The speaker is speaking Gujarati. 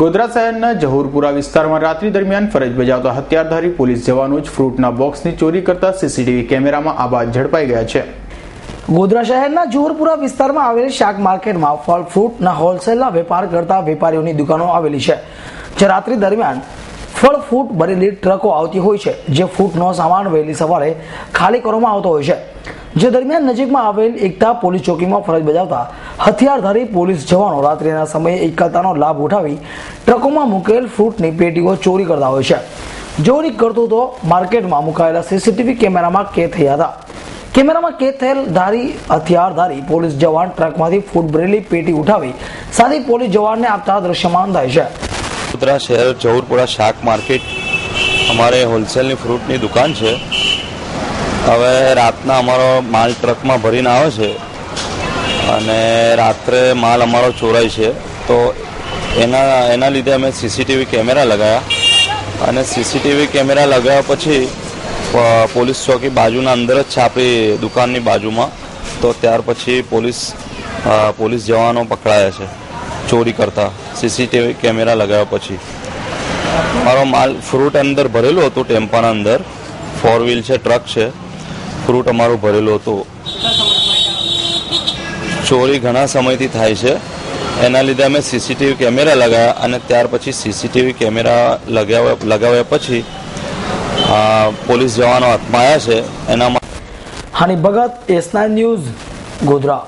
ગોધરા શહેરના જહુરપુરા વિસ્તારમાં રાત્રિ દરમિયાન ફરજ બજાવતા હથિયારધારી પોલીસ જવાનો જ ફ્રૂટના બોક્સની ચોરી કરતા સીસીટીવી કેમેરામાં આબાદ ઝડપાઈ ગયા છે. ગોધરા શહેરના જોહરપુરા વિસ્તારમાં આવેલી શાક માર્કેટમાં ફળ ફ્રૂટના હોલસેલના વેપાર કરતા વેપારીઓની દુકાનો આવેલી છે. જે રાત્રિ દરમિયાન ફળ ફૂટ ભરેલી ટ્રકો આવતી હોય છે, જે ફૂટનો સામાન વહેલી સવારે ખાલી કરવામાં આવતો હોય છે. જે દરમિયાન નજીકમાં આવેલ એકતા પોલીસ ચોકીમાં ફરજ બજાવતા હથિયારધારી પોલીસ જવાનો રાત્રિના સમયે એકલતાનો લાભ ઉઠાવી ટ્રકોમાં મૂકેલ ફ્રૂટની પેટીઓ ચોરી કરતા હોય છે. ચોરી કરતૂતો માર્કેટમાં મુકાયેલા સીસીટીવી કેમેરામાં કેદ થયા હતા. કેમેરામાં કેદ થયેલ ધારી, હથિયારધારી પોલીસ જવાન ટ્રકમાંથી ફૂટ ભરેલી પેટી ઉઠાવી સાથી પોલીસ જવાનને આપતા દ્રશ્યમાન થાય છે. વડોદરા શહેર જહુરપુરા શાક માર્કેટ અમારે હોલસેલની ફ્રૂટની દુકાન છે. હવે રાતના અમારો માલ ટ્રકમાં ભરીને આવે છે અને રાત્રે માલ અમારો ચોરાય છે. તો એના એના લીધે અમે સીસીટીવી કેમેરા લગાવ્યા અને સીસીટીવી કેમેરા લગાવ્યા પછી પોલીસ ચોકી બાજુના અંદર જ છે આપણી દુકાનની બાજુમાં. તો ત્યાર પછી પોલીસ પોલીસ જવાનો પકડાયા છે. ચોરી કરતા સીસીટીવી કેમેરા લગાવ્યા પછી. મારો માલ ફ્રૂટ અંદર ભરેલું હતું, ટેમ્પાના અંદર. ફોર વ્હીલ છે ટ્રક છે. ફ્રૂટ અમારું ભરેલું હતું. ચોરી ઘણા સમયથી થાય છે. એના લીધે અમે સીસીટીવી કેમેરા લગાવ્યા અને ત્યાર પછી સીસીટીવી કેમેરા લગાવ્યા લગાવ્યા પછી પોલીસ જવાનો હાથમાં આવ્યા છે. એનામાં હાની ભગત એસના ન્યૂઝ ગોધરા.